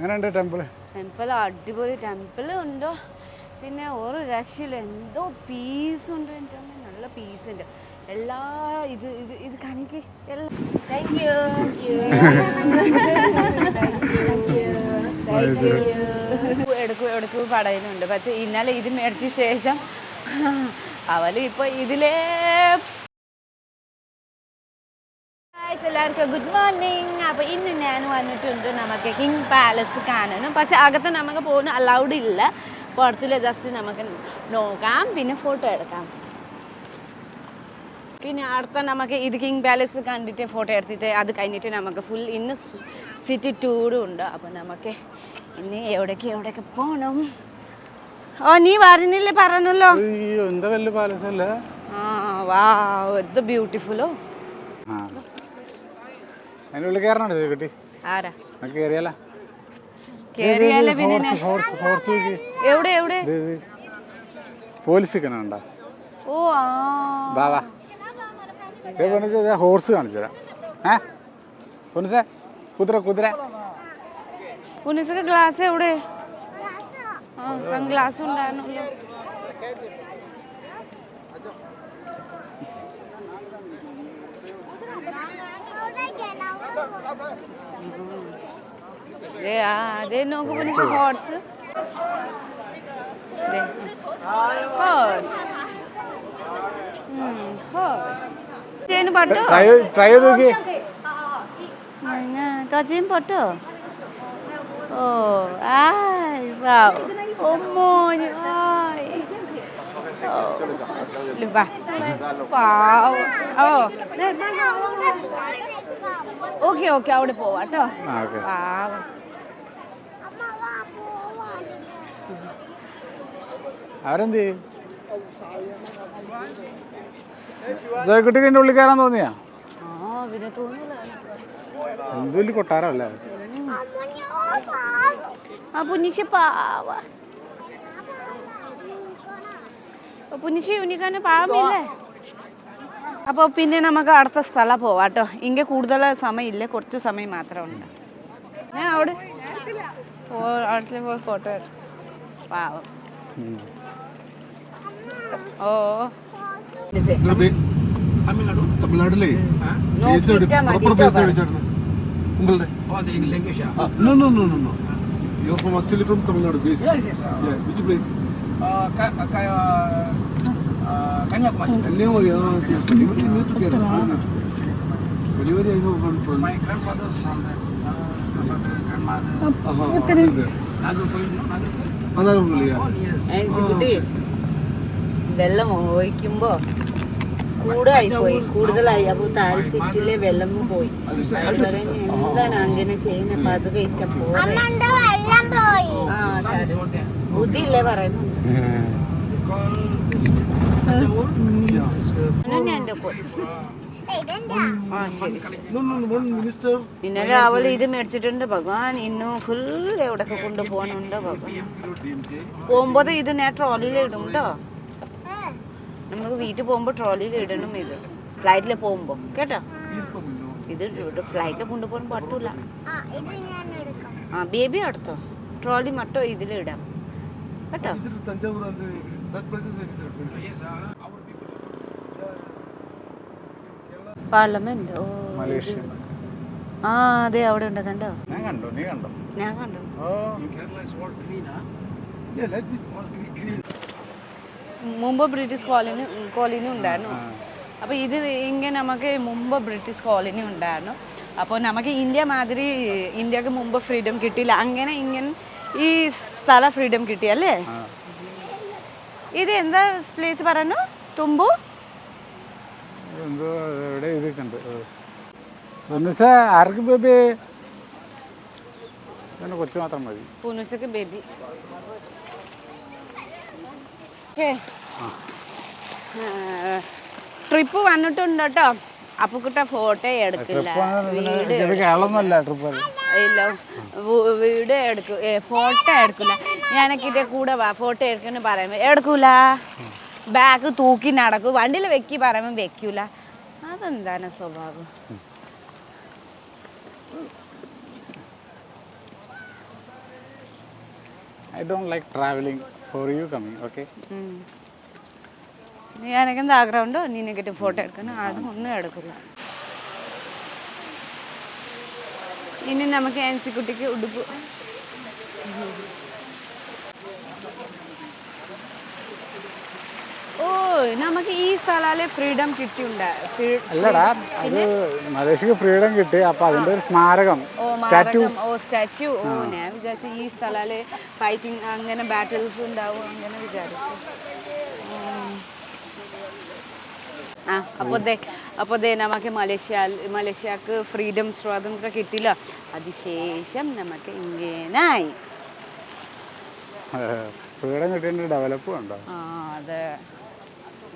എങ്ങനെയുണ്ട് temple temple അടിപൊളി. Temple ഉണ്ടോ? പിന്നെ ഒരു രക്ഷയില്ല. എന്തോ പീസ് ഉണ്ട് എന്റെ അമ്മേ, നല്ല പീസ് ഉണ്ട്. എല്ലാ ഇത് ഇത് ഇത് കണിക്ക്. എല്ലാം താങ്ക് യു എടുക്കൂ എടുക്കൂ പടയുന്നുണ്ട് പക്ഷെ ഇന്നലെ ഇത് മേടിച്ച ശേഷം അവർ ഇപ്പൊ ഇതിലേ എല്ലാവർക്കും ഗുഡ് മോർണിംഗ്. അപ്പോൾ ഇന്ന് ഞാൻ വന്നിട്ടുണ്ട് നമുക്ക് കിങ് പാലസ് കാണാനും. പക്ഷെ അകത്ത് നമുക്ക് പോകുന്ന അലൗഡ് ഇല്ല. പുറത്തിൽ ജസ്റ്റ് നമുക്ക് നോക്കാം പിന്നെ ഫോട്ടോ എടുക്കാം. പിന്നെ അടുത്ത നമുക്ക് ഇത് കിങ് പാലസ് കണ്ടിട്ട് ഫോട്ടോ എടുത്തിട്ട് അത് കഴിഞ്ഞിട്ട് നമുക്ക് ഫുൾ ഇന്ന് സിറ്റി ടൂറും ഉണ്ട്. അപ്പോൾ നമുക്ക് ഇനി എവിടേക്ക് എവിടേക്ക് പോകണം ഓ നീ പറഞ്ഞില്ലേ പറഞ്ഞല്ലോ. എന്താ വലിയ പാലസ് അല്ലേ ആ വാ എന്ത് ബ്യൂട്ടിഫുള്ളോ ആ. അതിന്റെ ഉള്ളിൽ കേറണോ കിട്ടി? ആരാ? കയറിയാലോ കേറിയാലേ. പിന്നെ എവിടെ എവിടെ? പോലീസ് നിൽക്കണുണ്ടോ ഓ ദേ ഹോർസ് കാണിച്ചു തരാം. ഏ? പൊന്നിച്ചേ കുതിര കുതിര. പുനിസക്ക് ഗ്ലാസ് എവിടെ? ഗ്ലാസ് സൺ They are, they know good for horse. They, horse. Hmm, horse. Chain butter. Try, try it again. Kajin butter. Oh, ai, wow. Oh, my, ai. Oh, wow. Oh, okay okay അവിടെ പോവാ കേട്ടോ. പാവം അവരെന്ത്? ജോയ്ക്കുട്ടിക്ക് ഉള്ളിൽ കയറാൻ തോന്നിയാ? ആ കൊട്ടാരല്ലേ ആ പുന്നിശി പാവ പുന്നിശി ഉനിക്കാന് പാവമില്ലേ അപ്പോൾ പിന്നെ നമുക്ക് അടുത്ത സ്ഥലം പോവാം കേട്ടോ. ഇങ്ങനെ കൂടുതൽ സമയമില്ല കുറച്ച് സമയം മാത്രമേ ഉണ്ട് ഞാൻ അവിടെ അടുത്തിൽ പോയി ഫോട്ടോ പാവം. ഓ. No no no no no Tamil Nadu please വെള്ളം ഓഹിക്കുമ്പോ കൂടായി പോയി കൂടുതലായി. അപ്പൊ താഴെ വെള്ളം പോയി. എന്താണ് അങ്ങനെ ചെയ്യുന്നത് അപ്പൊ അത് കഴിക്കാൻ പോയി? ബുദ്ധിയില്ലേ പറയുന്നു ഇന്നലെ അവൾ ഇത് മേടിച്ചിട്ടുണ്ട്. ഭഗവാൻ ഇന്നും ഫുൾ എവിടൊക്കെ കൊണ്ടുപോകണുണ്ട് ഭഗവാൻ. പോകുമ്പോ ഇത് ഞാൻ ട്രോളിയിൽ ഇടും കേട്ടോ നമുക്ക് വീട്ടിൽ പോകുമ്പോ ട്രോളിയിൽ ഇടണം ഇത്. ഫ്ലൈറ്റിൽ പോകുമ്പോ. കേട്ടോ? ഇത് ഫ്ലൈറ്റിൽ കൊണ്ടുപോകാൻ പറ്റൂല. ആ ബേബി അടുത്തോ? ട്രോളി മട്ടോ ഇതിലിടാം കേട്ടോ? Uh. പാർലമെന്റ്? ഓ. ആ അതെ അവിടെ ഉണ്ട് കണ്ടോ? ഞാൻ കണ്ടു നീ കണ്ടോ? ഞാൻ കണ്ടു. മുമ്പ് ബ്രിട്ടീഷ് കോളനി കോളനി ഉണ്ടായിരുന്നു. അപ്പൊ അപ്പോൾ ഇത് ഇങ്ങനെ നമുക്ക് മുമ്പ് ബ്രിട്ടീഷ് കോളനി ഉണ്ടായിരുന്നു. അപ്പോൾ നമുക്ക് ഇന്ത്യ മാതിരി ഇന്ത്യയ്ക്ക് മുമ്പ് ഫ്രീഡം കിട്ടിയില്ല. അങ്ങനെ ഇങ്ങനെ ഈ സ്ഥല ഫ്രീഡം കിട്ടിയല്ലേ. ഇത് എന്താ പ്ലേസ് പറഞ്ഞു തുമ്പു? എന്തോ എവിടെ എഴുതിയിട്ടുണ്ട്. പൊന്നിച്ച ആർക്ക് ബേബി? പിന്നെ കൊച്ചു മാത്രം മതി. പൂനുസക്ക് ബേബി. ട്രിപ്പ് വന്നിട്ടുണ്ട് കേട്ടോ അപ്പുക്കുട്ട ഫോട്ടോ എടുക്കില്ല. വീട് ഇല്ല. വീട് എടുക്കും ഫോട്ടോ എടുക്കില്ല. ഞാനൊക്കെ കൂടെ വാ ഫോട്ടോ എടുക്കുന്നു പറയുമ്പോൾ എടുക്കൂല ബാഗ് തൂക്കി നടക്കും വണ്ടിയിൽ വെക്കി പറയുമ്പോൾ വെക്കൂല. അതെന്താണ് സ്വഭാവം? I don't like travelling for you coming okay எனக்கு எந்த ஆக்ரா உண்டோ നീ நெகட்டிவ் ഫോട്ടോ எடுக்கணும் அது ഒന്നും எடுக்கல ഇനി നമുക്ക് ആൻസിക്കുട്ടിക്ക് ഉടുപ്പ് ഓ നമുക്ക് ഈ സ്ഥലത്തിലെ ഫ്രീഡം കിട്ടിയുണ്ട്? അല്ലടാ അത് മലേഷ്യക്ക് ഫ്രീഡം കിട്ടി അപ്പൊ അതിന്റെ ഒരു സ്മാരകം ഓ സ്റ്റാറ്റ്യൂ ഓ സ്റ്റാച്യു ഓ ഞാൻ വിചാരിച്ചു ഈ സ്ഥലത്തിൽ ഫൈറ്റിംഗ് അങ്ങനെ ബാറ്റിൽസ് ഉണ്ടാവും അങ്ങനെ വിചാരിച്ചു. അപ്പോ ആ അപ്പോൾ ദേ അപ്പോൾ ദേ നമുക്ക് മലേഷ്യ മലേഷ്യക്ക് ഫ്രീഡം സ്വാതന്ത്ര്യം കിട്ടില്ല അതിശേഷം നമുക്ക് ഇങ്ങനായി. ഫ്രീഡം കിട്ടിയ ഡെവലപ്പ് ഉണ്ടോ? ആ അതെ.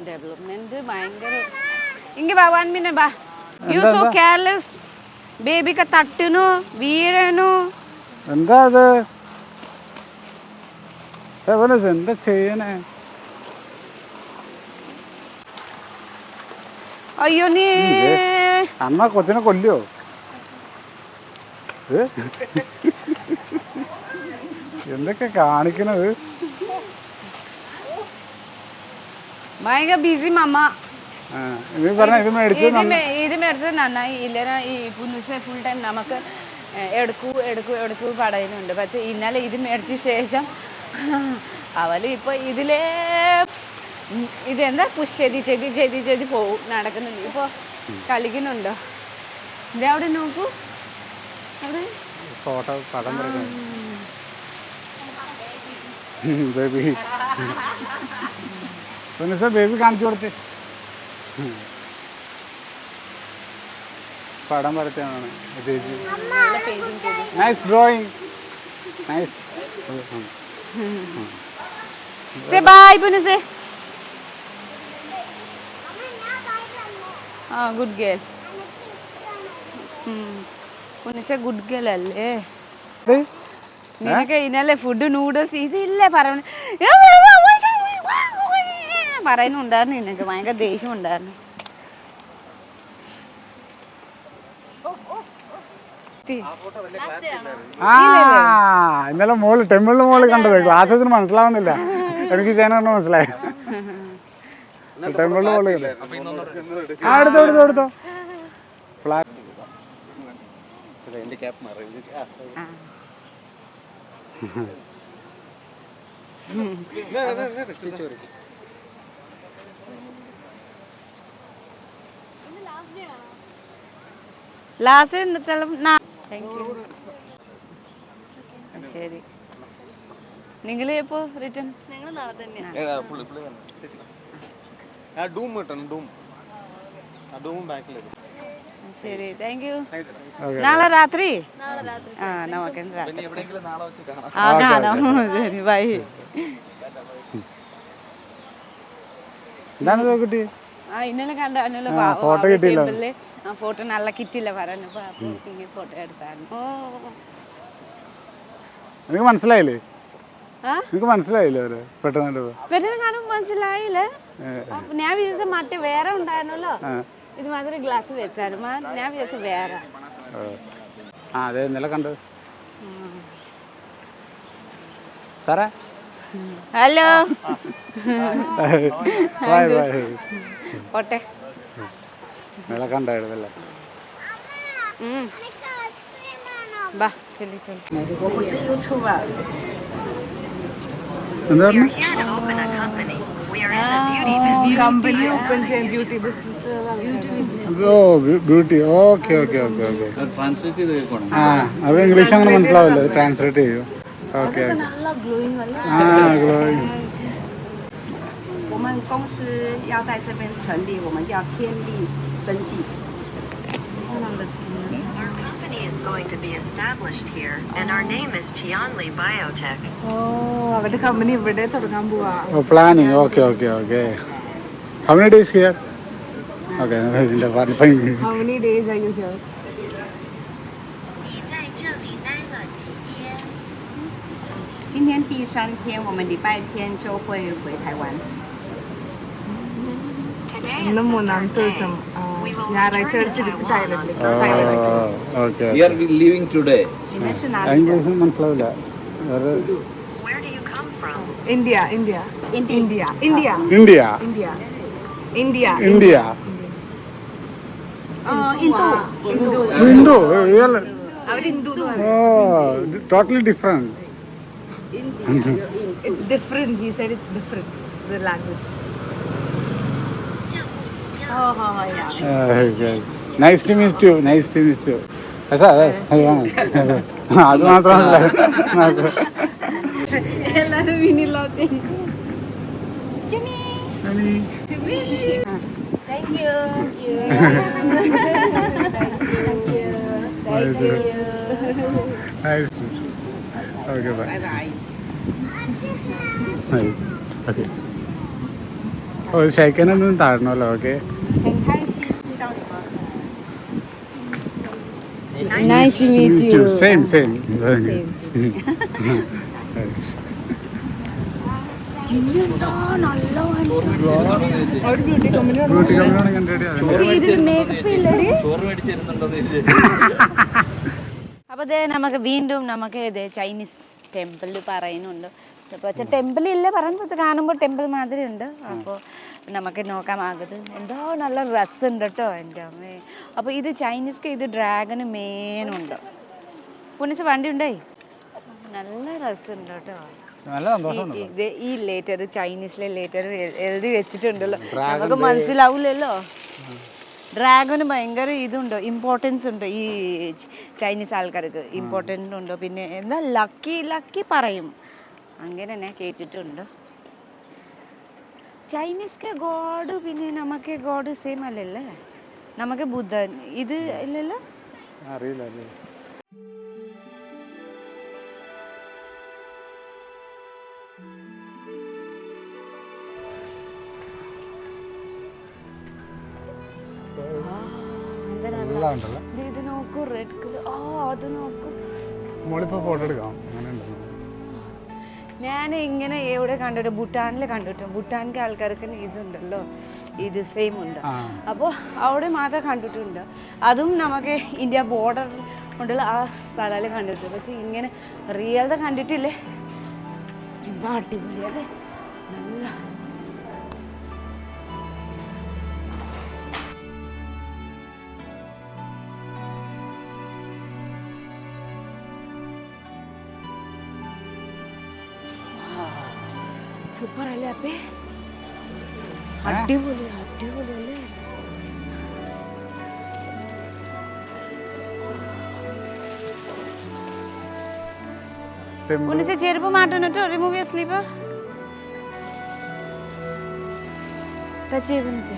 ഡെവലപ്മെന്റ് ഭയങ്കര ഇങ്ങ വാ one minute you so careless ബേബിക്ക് തട്ടുന്നു വീഴണു. എന്താ അത്? എന്താ ചെയ്യണേ? അയ്യോ നീ അമ്മ കൊച്ചിനെ കൊല്ലോ? എന്തൊക്കെ കാണിക്കണത്? ഭയങ്കര ബിസി മമ്മ ഇത് പറഞ്ഞ ഇത് മേടിച്ച് ഇത് മേടിച്ചത് നന്നായി. ഇല്ലന ഈ പുനുസെ ഫുൾ ടൈം നമുക്ക് എടുക്കൂ എടുക്കൂ എടുക്കൂ പറയുന്നുണ്ട്. പക്ഷെ ഇന്നലെ ഇത് മേടിച്ച ശേഷം അവൾ ഇപ്പൊ ഇതിലേ ഇതെന്താ? പുഷ് ചെയ്ത് ചെയ്ത് ചെയ്ത് ചെയ്ത് പോവും. നടക്കുന്നുണ്ട്. ഇപ്പൊ കളിക്കുന്നുണ്ടോ? ഇത് അവിടെ നോക്കൂ. അവിടെ. ഫോട്ടോ പടം ബേബി. പിന്നെ ബേബി കാണിച്ചു കൊടുത്ത്. പടം വരച്ചാണ് ചെയ്തു. Nice drawing nice say bye പുനസേ ആ ഗുഡ് ഗേൾ പുനസേ ഗുഡ് ഗേൾ അല്ലേ? നിനക്ക് ഇതിനല്ലേ ഫുഡ് നൂഡിൽസ് ഇതില്ലേ പറഞ്ഞു. പറയുന്നുണ്ടായിരുന്നു നിനക്ക് ഭയങ്കര ദേഷ്യം ഉണ്ടായിരുന്നു ആ ഇന്നലെ മോൾ ടെമ്പിളിന് മോൾ കണ്ടത് ക്ലാസ്സിന് മനസ്സിലാവുന്നില്ല എനിക്ക് ചെയ്യാനാണ് മനസ്സിലായി ടെമ്പിളിന് മോൾ കണ്ടത് ആ എടുത്തോ എടുത്തോ എടുത്തോ ഫ്ലാഗ് ലാസ്റ്റ് താങ്ക് യു ശരി. നിങ്ങൾ എപ്പോ റിട്ടേൺ നിങ്ങൾ നാളെ തന്നെയാണ് ഡൂം കിട്ടണം ഡൂം. ആ ഡൂം ശരി. താങ്ക് യു നാളെ രാത്രി? ആ രാത്രി. ആ കാണാം. ശരി ബൈ. എന്താണ് ഇന്നലെ കണ്ട ഫോട്ടോ ആ, കിട്ടിയില്ല. ആ ഫോട്ടോ നല്ല കിട്ടില്ല പറഞ്ഞപ്പോ അപ്പൊ ഇങ്ങനെ ഫോട്ടോ എടുത്തായിരുന്നു. ഓ. എനിക്ക് മനസ്സിലായില്ലേ? ആ? എനിക്ക് മനസ്സിലായില്ലേ അവർ പെട്ടെന്ന് പെട്ടെന്ന് കാണുമ്പോ മനസ്സിലായില്ലേ. ഞാൻ വിചാരിച്ച മറ്റേ വേറെ ഉണ്ടായിരുന്നല്ലോ. ആ, ഇത് മാത്രം ഗ്ലാസ് വെച്ചായിരുന്നു ഞാൻ വിചാരിച്ച വേറെ. ആ. അതെ ഇന്നലെ കണ്ടത്. സാറേ? ഹലോ. Bye bye. പോട്ടെ. കണ്ടായിരുന്നല്ലേ. ബാ ചെല്ലി ചെല്ലി. കമ്പനി ഓപ്പൺ ചെയ്യാൻ beauty business beauty business oh beauty okay okay okay okay. ആ അത് ഇംഗ്ലീഷ് അങ്ങനെ മനസ്സിലാവില്ല. ട്രാൻസ്ലേറ്റ് ചെയ്യും. ഓക്കെ ഓക്കെ നല്ല ഗ്ലോയിങ് അല്ലേ ആ glowing 我们公司要在这边成立，我们叫天地生技。 Our company is going to be established here, and our name is Tianli Biotech. ഓ അവരുടെ കമ്പനി ഇവിടെ തുടങ്ങാൻ പോവാ ഓ planning okay okay okay how many days here okay ഇതിൻ്റെ പറഞ്ഞ ഹൗ മെനി ഡേയ്സ് ആർ 今天第三天，我们礼拜天就会回台湾。ನಮ್ಮ ನಮ್ಮ ತೋಸಂ ಯಾರ church ಗಿಚ್ tailor tailor okay we are living today English ಮನಸ್ಲಾವಿಲ್ಲ Where do you come from? India, India. India. India. India. India. India. India. India. Uh, Hindu. Hindu. Hindu. Oh, totally different. Oh totally different It's different. He said it's different. The language. Oh, oh, oh, yeah. Nice to meet you nice to meet you അതെ അതെ അത് മാത്രമല്ല നമുക്ക് എല്ലാരും വിനില്ല Thank you. Thank you. Nice okay bye Bye bye. Okay bye okay oh ശൈക്കാനൊന്നും താഴണമല്ലോ okay Nice to meet you. Same, same. same. Beauty കമ്പനിയാണ് കണ്ടിട്ട് ചോറ് മേടിച്ചിരുന്നുണ്ടോ ഇല്ലടി അപ്പൊ ദേ നമുക്ക് വീണ്ടും നമുക്ക് ഇതേ ചൈനീസ് ടെമ്പിൾ പറയുന്നുണ്ട്. പക്ഷെ ടെമ്പിൾ ഇല്ല പറഞ്ഞ പക്ഷെ കാണുമ്പോൾ ടെമ്പിൾ മാതിരി ഉണ്ട് അപ്പോൾ നമുക്ക് നോക്കാൻ ആകത്. എന്തോ നല്ല ഉണ്ട് കേട്ടോ എന്റെ അമ്മേ. അപ്പോൾ ഇത് ചൈനീസ്ക്ക് ഇത് ഡ്രാഗന് മെയിനുണ്ട് പുനിസ് വണ്ടി ഉണ്ടേ? നല്ല ഉണ്ട് കേട്ടോ ഇത് ഈ ലേറ്റർ ചൈനീസിലെ ലേറ്റർ എഴുതി വെച്ചിട്ടുണ്ടല്ലോ. നമുക്ക് മനസ്സിലാവില്ലല്ലോ ഡ്രാഗന് ഭയങ്കര ഇതുണ്ട് ഇമ്പോർട്ടൻസ് ഉണ്ട് ഈ ചൈനീസ് ആൾക്കാർക്ക്? ഇമ്പോർട്ടന്റ് ഉണ്ട്? പിന്നെ എന്താ ലക്കി ലക്കി പറയും. അങ്ങനെ ഞാൻ കേട്ടിട്ടുണ്ട്. ചൈനീസ്ക്ക് ഗോഡ് പിന്നെ നമുക്ക് ഗോഡ് സെയിം അല്ലല്ലേ? നമുക്ക് ബുദ്ധൻ ഇത് ഇല്ലല്ലോ? അറിയില്ല. റെഡ് കളർ ആ അത് നോക്കൂ. മോളിപ്പോ ഫോട്ടോ എടുക്കാം. അങ്ങനെ ഞാൻ ഇങ്ങനെ എവിടെ കണ്ടിട്ട് ഭൂട്ടാനിൽ കണ്ടിട്ടും. ഭൂട്ടാനിലെ ആൾക്കാർക്ക് ഇതുണ്ടല്ലോ. ഇത് സെയിം ഉണ്ട്. അപ്പോൾ അവിടെ മാത്രം കണ്ടിട്ടുണ്ട്. അതും നമുക്ക് ഇന്ത്യ ബോർഡർ കൊണ്ടുള്ള ആ സ്ഥലത്തിൽ കണ്ടിട്ടുണ്ട് പക്ഷെ ഇങ്ങനെ റിയൽ കണ്ടിട്ടില്ലേ? എന്താ അടിപൊളിയല്ലേ അപ്പേ അടിപൊളി അടിപൊളി അല്ലേ സിമ്പിൾ ഉണ്ണിച്ച ചെരുപ്പ് മാറ്റണം കേട്ടോ റിമൂവ് യുവർ സ്ലീപ്പർ ടച്ച് ചെയ്ത് ഉണ്ണിച്ച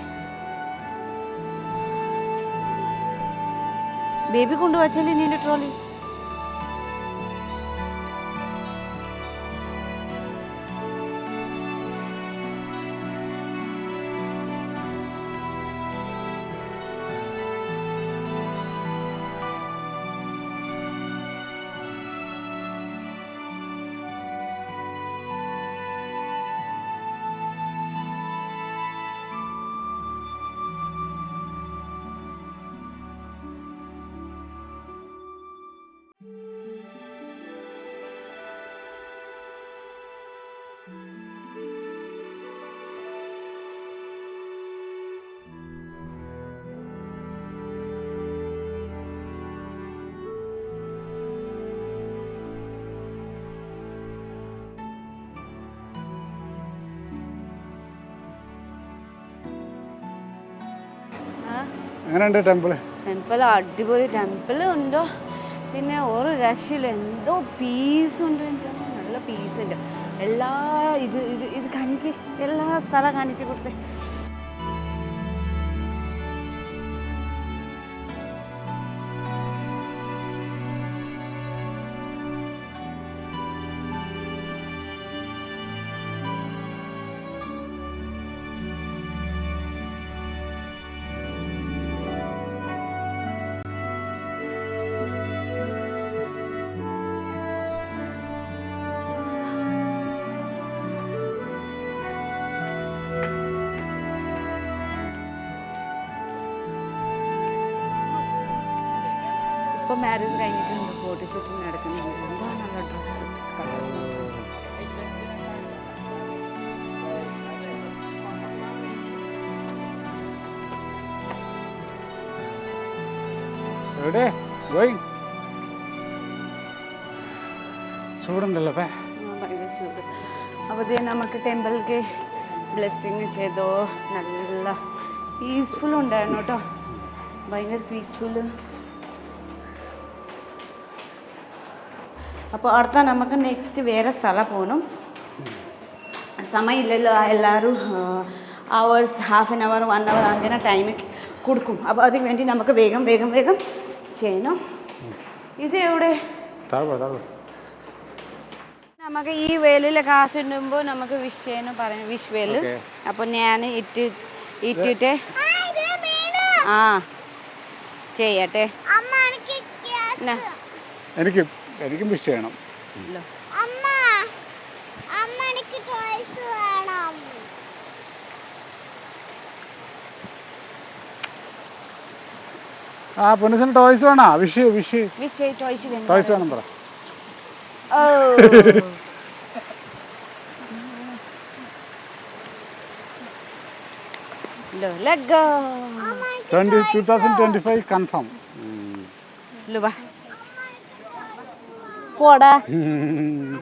ബേബി കൊണ്ടുവച്ചല്ലേ നിന്റെ ട്രോളി എങ്ങനെയുണ്ട് ടെമ്പിൾ? ടെമ്പിൾ അടിപൊളി. ടെമ്പിൾ ഉണ്ടോ? പിന്നെ ഒരു രക്ഷയില്ല. എന്തോ പീസ് ഉണ്ട് നല്ല പീസ് ഉണ്ട്. എല്ലാ ഇത് ഇത് ഇത് കാണിക്ക് എല്ലാ സ്ഥലം കാണിച്ചു കൊടുത്തേ. அறுபதாயிரத்து இங்கே போட்டு சுற்றி நடக்கணும் ரொம்ப நல்லா ரெடி கோயிங் చూడండిలపే అదే నమకు టెంపుల్కి బ్లెస్సింగ్ చేదో నల్ల పీస్ఫుల్ ఉండాయి అనమాట భయంకర పీస్ఫుల్ അപ്പോൾ അടുത്ത നമുക്ക് നെക്സ്റ്റ് വേറെ സ്ഥലം പോകണം സമയമില്ലല്ലോ എല്ലാവരും hours half an hour one hour അങ്ങനെ ടൈം കൊടുക്കും. അപ്പോൾ അതിന് വേണ്ടി നമുക്ക് വേഗം വേഗം വേഗം ചെയ്യണം. ഇത് എവിടെ? നമുക്ക് ഈ വേലിൽ കാശിടുമ്പോൾ നമുക്ക് വിഷ് ചെയ്യണം പറയും വിഷ് വേൽ. അപ്പോൾ അപ്പൊ ഞാൻ ഇട്ട് ഇട്ടിട്ട് ആ ചെയ്യട്ടെ. എനിക്ക് എനിക്കും വിഷ് ചെയ്യണം. ആ പൊന്നിസിന് ടോയ്സ് വേണോ? വിഷ് വിഷ് ടോയ്സ് വേണം. പറ. Twenty two thousand twenty five confirm law വാ പോടാ